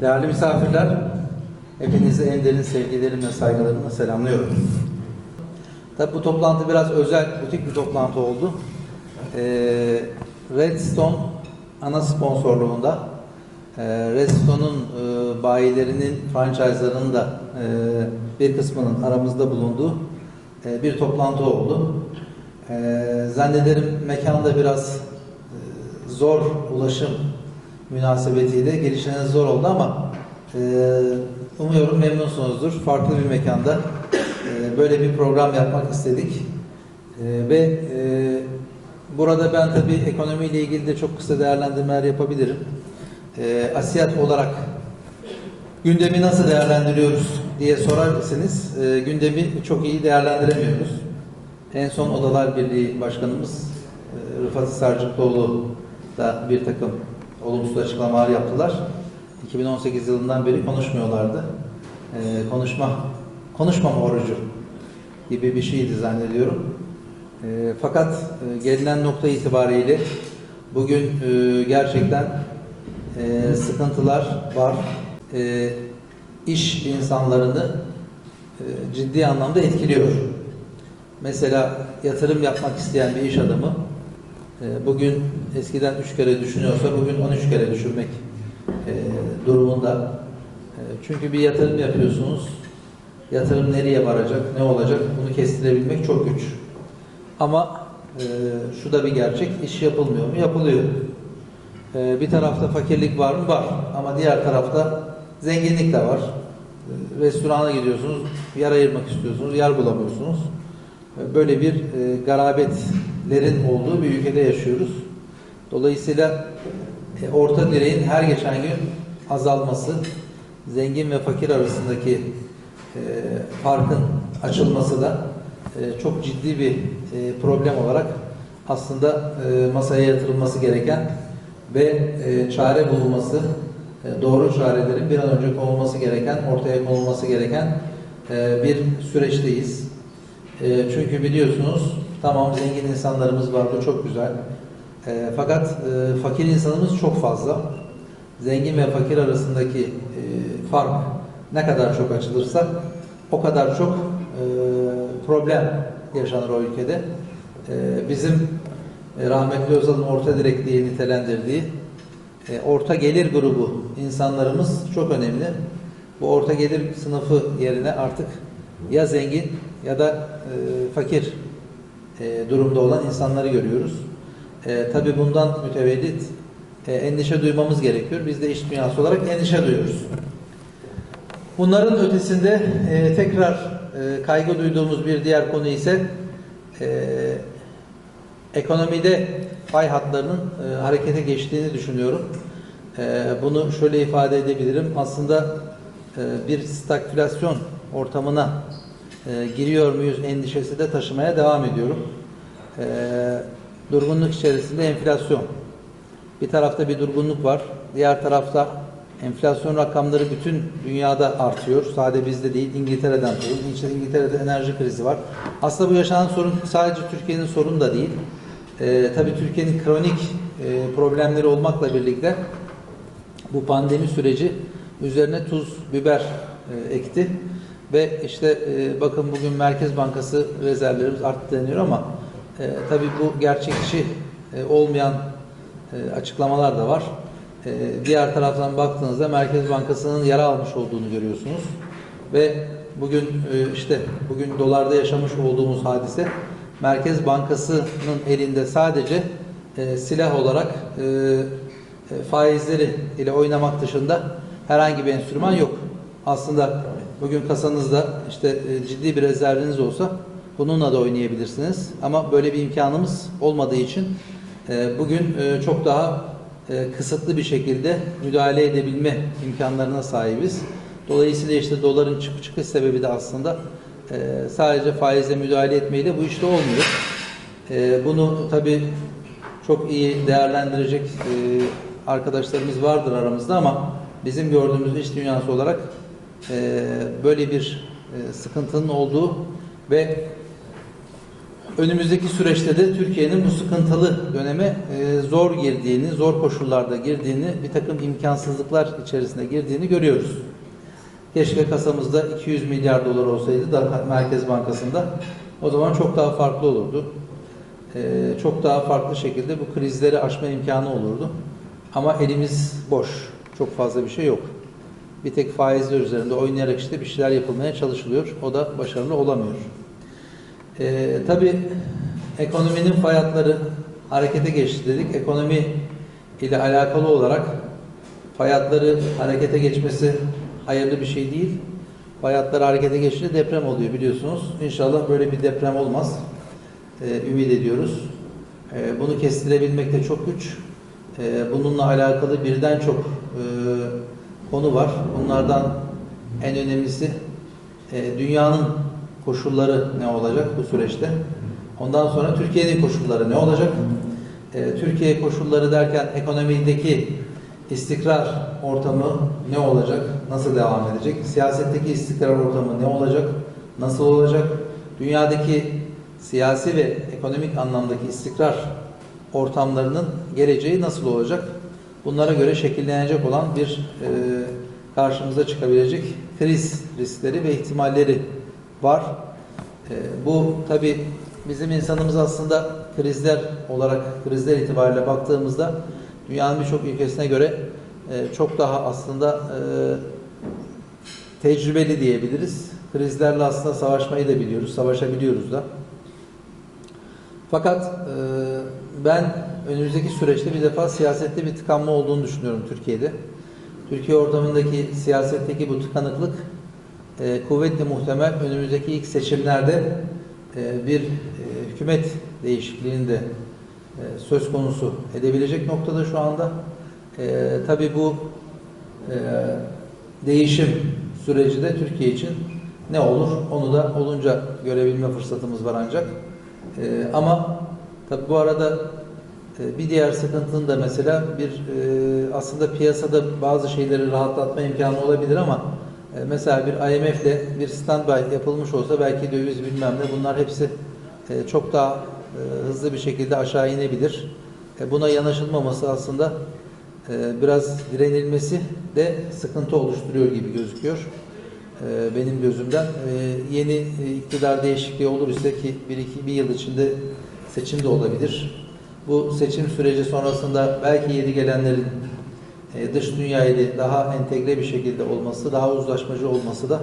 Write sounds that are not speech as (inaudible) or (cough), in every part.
Değerli misafirler, hepinizi en derin sevgilerimle, saygılarımla selamlıyorum. Tabi bu toplantı biraz özel, butik bir toplantı oldu. Ee, Redstone ana sponsorluğunda, e, Redstone'un e, bayilerinin, franchise'larının da e, bir kısmının aramızda bulunduğu e, bir toplantı oldu. E, zannederim mekanda biraz zor ulaşım münasebetiyle gelişiniz zor oldu ama e, umuyorum memnunsunuzdur. Farklı bir mekanda e, böyle bir program yapmak istedik. E, ve e, burada ben tabii ekonomiyle ilgili de çok kısa değerlendirmeler yapabilirim. E, Asiyat olarak gündemi nasıl değerlendiriyoruz diye sorarsanız e, gündemi çok iyi değerlendiremiyoruz. En son Odalar Birliği Başkanımız e, Rıfat Sarcıklıoğlu da bir takım olumsuz açıklamalar yaptılar. 2018 yılından beri konuşmuyorlardı. E, konuşma konuşmama orucu gibi bir şeydi zannediyorum. E, fakat e, gelinen nokta itibariyle bugün e, gerçekten e, sıkıntılar var. E, iş insanlarını e, ciddi anlamda etkiliyor. Mesela yatırım yapmak isteyen bir iş adamı bugün eskiden üç kere düşünüyorsa bugün 13 kere düşünmek e, durumunda. E, çünkü bir yatırım yapıyorsunuz. Yatırım nereye varacak, ne olacak bunu kestirebilmek çok güç. Ama e, şu da bir gerçek, iş yapılmıyor mu? Yapılıyor. Bir tarafta fakirlik var mı? Var. Ama diğer tarafta zenginlik de var. Restorana gidiyorsunuz, yer ayırmak istiyorsunuz, yer bulamıyorsunuz. Böyle bir e, garabetlerin olduğu bir ülkede yaşıyoruz. Dolayısıyla e, orta direğin her geçen gün azalması, zengin ve fakir arasındaki e, farkın açılması da e, çok ciddi bir e, problem olarak aslında e, masaya yatırılması gereken ve e, çare bulunması, e, doğru çarelerin bir an önce konulması gereken, ortaya konulması gereken e, bir süreçteyiz. E, çünkü biliyorsunuz tamam zengin insanlarımız var, bu çok güzel. E, fakat e, fakir insanımız çok fazla. Zengin ve fakir arasındaki e, fark ne kadar çok açılırsa o kadar çok e, problem yaşanır o ülkede. E, bizim e, rahmetli Özal'ın orta direk nitelendirdiği e, orta gelir grubu insanlarımız çok önemli. Bu orta gelir sınıfı yerine artık ya zengin ya da e, fakir e, durumda olan insanları görüyoruz. E, Tabi bundan mütevellit e, endişe duymamız gerekiyor. Biz de iş dünyası olarak endişe duyuyoruz. Bunların ötesinde e, tekrar e, kaygı duyduğumuz bir diğer konu ise e, ekonomide fay hatlarının e, harekete geçtiğini düşünüyorum. E, bunu şöyle ifade edebilirim. Aslında e, bir stagflasyon ortamına e, giriyor muyuz endişesi de taşımaya devam ediyorum. E, durgunluk içerisinde enflasyon. Bir tarafta bir durgunluk var. Diğer tarafta enflasyon rakamları bütün dünyada artıyor. Sadece bizde değil, İngiltere'den sorun. İngiltere'de enerji krizi var. Aslında bu yaşanan sorun sadece Türkiye'nin sorunu da değil. Ee, tabii Türkiye'nin kronik e, problemleri olmakla birlikte bu pandemi süreci üzerine tuz, biber e, ekti. Ve işte e, bakın bugün Merkez Bankası rezervlerimiz arttı deniyor ama e, tabii bu gerçekçi e, olmayan e, açıklamalar da var. E, diğer taraftan baktığınızda Merkez Bankası'nın yara almış olduğunu görüyorsunuz. Ve bugün e, işte bugün dolarda yaşamış olduğumuz hadise Merkez Bankası'nın elinde sadece e, silah olarak e, e, faizleri ile oynamak dışında herhangi bir enstrüman yok. Aslında bugün kasanızda işte e, ciddi bir rezerviniz olsa bununla da oynayabilirsiniz. Ama böyle bir imkanımız olmadığı için e, bugün e, çok daha kısıtlı bir şekilde müdahale edebilme imkanlarına sahibiz. Dolayısıyla işte doların çıkış çıkış sebebi de aslında sadece faize müdahale etmeyle bu işte olmuyor. Bunu tabii çok iyi değerlendirecek arkadaşlarımız vardır aramızda ama bizim gördüğümüz iş dünyası olarak e, böyle bir e, sıkıntının olduğu ve Önümüzdeki süreçte de Türkiye'nin bu sıkıntılı döneme e, zor girdiğini, zor koşullarda girdiğini, bir takım imkansızlıklar içerisine girdiğini görüyoruz. Keşke kasamızda 200 milyar dolar olsaydı da Merkez Bankası'nda o zaman çok daha farklı olurdu. E, çok daha farklı şekilde bu krizleri aşma imkanı olurdu. Ama elimiz boş. Çok fazla bir şey yok. Bir tek faizler üzerinde oynayarak işte bir şeyler yapılmaya çalışılıyor. O da başarılı olamıyor. Ee, tabii ekonominin fiyatları harekete geçti dedik. Ekonomi ile alakalı olarak fiyatları harekete geçmesi hayırlı bir şey değil. Fiyatlar harekete geçince deprem oluyor biliyorsunuz. İnşallah böyle bir deprem olmaz. Ee, ümit ediyoruz. Ee, bunu kestirebilmek de çok güç. Ee, bununla alakalı birden çok e, konu var. Bunlardan en önemlisi e, dünyanın koşulları ne olacak bu süreçte? Ondan sonra Türkiye'nin koşulları ne olacak? E, Türkiye koşulları derken ekonomideki istikrar ortamı ne olacak? Nasıl devam edecek? Siyasetteki istikrar ortamı ne olacak? Nasıl olacak? Dünyadaki siyasi ve ekonomik anlamdaki istikrar ortamlarının geleceği nasıl olacak? Bunlara göre şekillenecek olan bir e, karşımıza çıkabilecek kriz riskleri ve ihtimalleri var. E, bu tabi bizim insanımız aslında krizler olarak krizler itibariyle baktığımızda dünyanın birçok ülkesine göre e, çok daha aslında e, tecrübeli diyebiliriz. Krizlerle aslında savaşmayı da biliyoruz, savaşabiliyoruz da. Fakat e, ben önümüzdeki süreçte bir defa siyasette bir tıkanma olduğunu düşünüyorum Türkiye'de. Türkiye ortamındaki siyasetteki bu tıkanıklık e, kuvvetle muhtemel önümüzdeki ilk seçimlerde e, bir e, hükümet değişikliğinde e, söz konusu edebilecek noktada şu anda. E, tabii bu e, değişim süreci de Türkiye için ne olur onu da olunca görebilme fırsatımız var ancak. E, ama tabii bu arada bir diğer sıkıntının da mesela bir e, aslında piyasada bazı şeyleri rahatlatma imkanı olabilir ama e, mesela bir IMF ile bir standby yapılmış olsa belki döviz bilmem ne bunlar hepsi e, çok daha e, hızlı bir şekilde aşağı inebilir. E, buna yanaşılmaması aslında e, biraz direnilmesi de sıkıntı oluşturuyor gibi gözüküyor. E, benim gözümden e, yeni e, iktidar değişikliği olur ise ki bir iki bir yıl içinde seçim de olabilir. Bu seçim süreci sonrasında belki yeni gelenlerin e, dış dünyayla daha entegre bir şekilde olması, daha uzlaşmacı olması da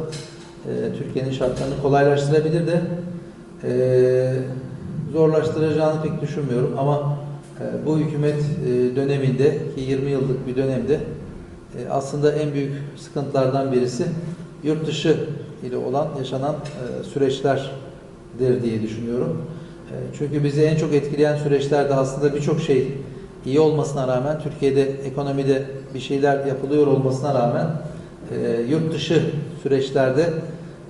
e, Türkiye'nin şartlarını kolaylaştırabilir de e, zorlaştıracağını pek düşünmüyorum ama e, bu hükümet döneminde ki 20 yıllık bir dönemde aslında en büyük sıkıntılardan birisi yurt dışı ile olan yaşanan süreçlerdir diye düşünüyorum. E, Çünkü bizi en çok etkileyen süreçlerde aslında birçok şey iyi olmasına rağmen Türkiye'de ekonomide bir şeyler yapılıyor olmasına rağmen e, yurt dışı süreçlerde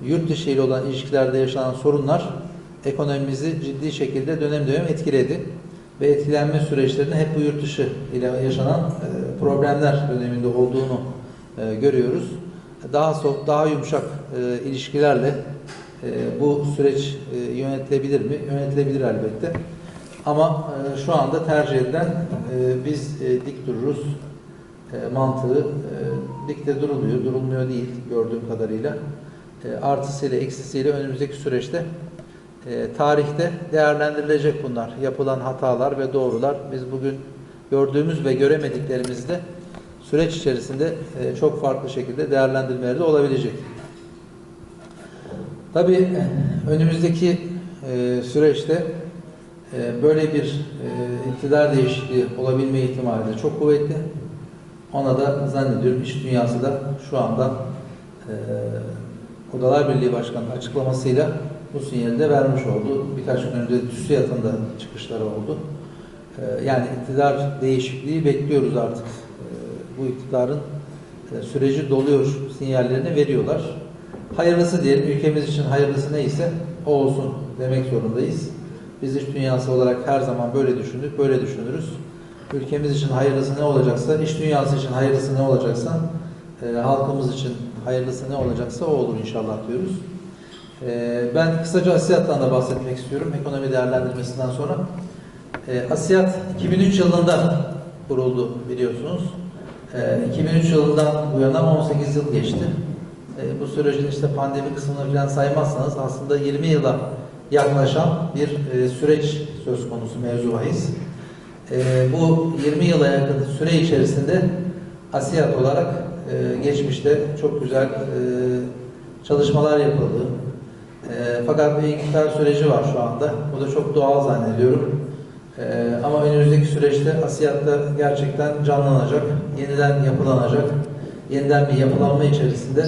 yurt dışı ile olan ilişkilerde yaşanan sorunlar ekonomimizi ciddi şekilde dönem dönem etkiledi ve etkilenme süreçlerinin hep bu yurt dışı ile yaşanan e, problemler döneminde olduğunu e, görüyoruz. Daha soft, daha yumuşak ilişkilerle e, bu süreç e, yönetilebilir mi? Yönetilebilir elbette. Ama e, şu anda tercih edilen e, biz dik dururuz mantığı dikte duruluyor, durulmuyor değil gördüğüm kadarıyla. Artısıyla eksisiyle önümüzdeki süreçte tarihte değerlendirilecek bunlar. Yapılan hatalar ve doğrular biz bugün gördüğümüz ve göremediklerimizi de süreç içerisinde çok farklı şekilde değerlendirmeleri de olabilecek. Tabii önümüzdeki e, süreçte e, böyle bir e, iktidar değişikliği olabilme ihtimali de çok kuvvetli. Ona da zannediyorum iş dünyası da şu anda e, Odalar Birliği Başkanı'nın açıklamasıyla bu sinyali de vermiş oldu. Birkaç gün önce TÜSİAD'ın da çıkışları oldu. E, yani iktidar değişikliği bekliyoruz artık. E, bu iktidarın e, süreci doluyor sinyallerini veriyorlar. Hayırlısı diyelim, ülkemiz için hayırlısı neyse o olsun demek zorundayız. Biz iş dünyası olarak her zaman böyle düşündük, böyle düşünürüz. Ülkemiz için hayırlısı ne olacaksa, iş dünyası için hayırlısı ne olacaksa, e, halkımız için hayırlısı ne olacaksa o olur inşallah diyoruz. Ee, ben kısaca Asiyat'tan da bahsetmek istiyorum ekonomi değerlendirmesinden sonra. Ee, Asiyat 2003 yılında kuruldu biliyorsunuz. Ee, 2003 yılından bu yana 18 yıl geçti. Ee, bu sürecin işte pandemi kısmını falan saymazsanız aslında 20 yıla yaklaşan bir e, süreç söz konusu mevzu bahis. Ee, bu 20 yıla yakın süre içerisinde Asiyat olarak e, geçmişte çok güzel e, çalışmalar yapıldı. E, fakat bir inkar süreci var şu anda. Bu da çok doğal zannediyorum. E, ama önümüzdeki süreçte Asiyat'ta gerçekten canlanacak, yeniden yapılanacak, yeniden bir yapılanma içerisinde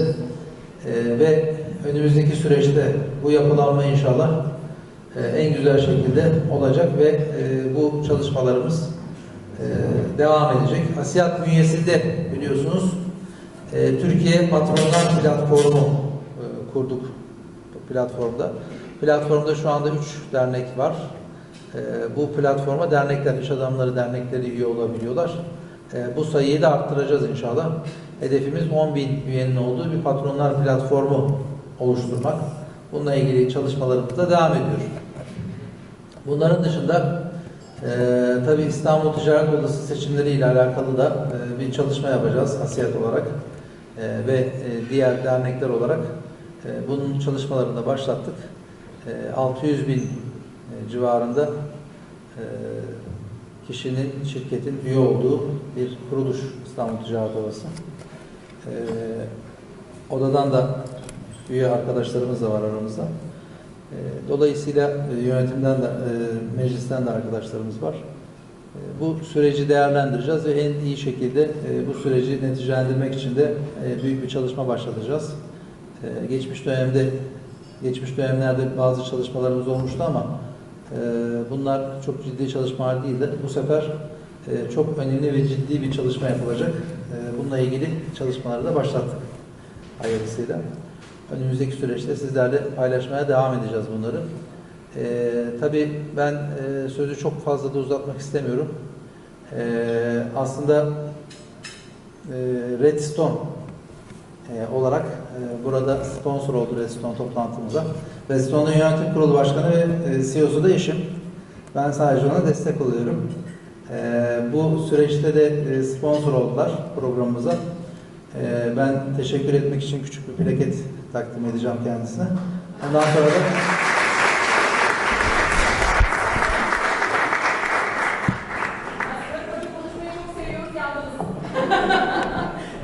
e, ve önümüzdeki süreçte bu yapılanma inşallah e, en güzel şekilde olacak ve e, bu çalışmalarımız e, devam edecek. Asiyat bünyesinde biliyorsunuz Türkiye Patronlar Platformu kurduk platformda. Platformda şu anda 3 dernek var. Bu platforma dernekler, iş adamları dernekleri üye olabiliyorlar. Bu sayıyı da arttıracağız inşallah. Hedefimiz 10 bin üyenin olduğu bir patronlar platformu oluşturmak. Bununla ilgili çalışmalarımız da devam ediyor. Bunların dışında e, tabii İstanbul Ticaret Odası seçimleri ile alakalı da e, bir çalışma yapacağız Asiyat olarak e, ve e, diğer dernekler olarak e, bunun çalışmalarını da başlattık. E, 600 bin e, civarında e, kişinin, şirketin üye olduğu bir kuruluş İstanbul Ticaret Odası. E, odadan da üye arkadaşlarımız da var aramızda. E, Dolayısıyla e, yönetimden de, e, meclisten de arkadaşlarımız var. E, Bu süreci değerlendireceğiz ve en iyi şekilde e, bu süreci neticelendirmek için de büyük bir çalışma başlatacağız. Geçmiş dönemde, geçmiş dönemlerde bazı çalışmalarımız olmuştu ama bunlar çok ciddi çalışmalar değildi. Bu sefer çok önemli ve ciddi bir çalışma yapılacak. E, Bununla ilgili çalışmaları da başlattık hayırlısıyla. Önümüzdeki süreçte sizlerle paylaşmaya devam edeceğiz bunları. Ee, tabii ben e, sözü çok fazla da uzatmak istemiyorum. Ee, aslında e, Redstone e, olarak e, burada sponsor oldu Redstone toplantımıza. Redstone'un yönetim kurulu başkanı ve e, CEO'su da eşim. Ben sadece ona destek oluyorum. E, bu süreçte de e, sponsor oldular programımıza. Ee, Ben teşekkür etmek için küçük bir plaket takdim edeceğim kendisine. Ondan sonra da. (laughs)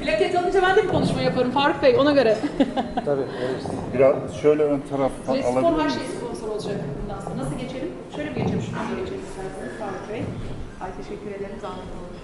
Plaket alınca ben de bir konuşma yaparım Faruk Bey ona göre. (laughs) tabii evet. Biraz şöyle ön taraftan Respon alabilir her şey sponsor olacak bundan sonra. Nasıl geçelim? Şöyle mi geçelim? Şuradan mı geçelim isterseniz Faruk Bey? Ay teşekkür ederim. Zahmet olmuş.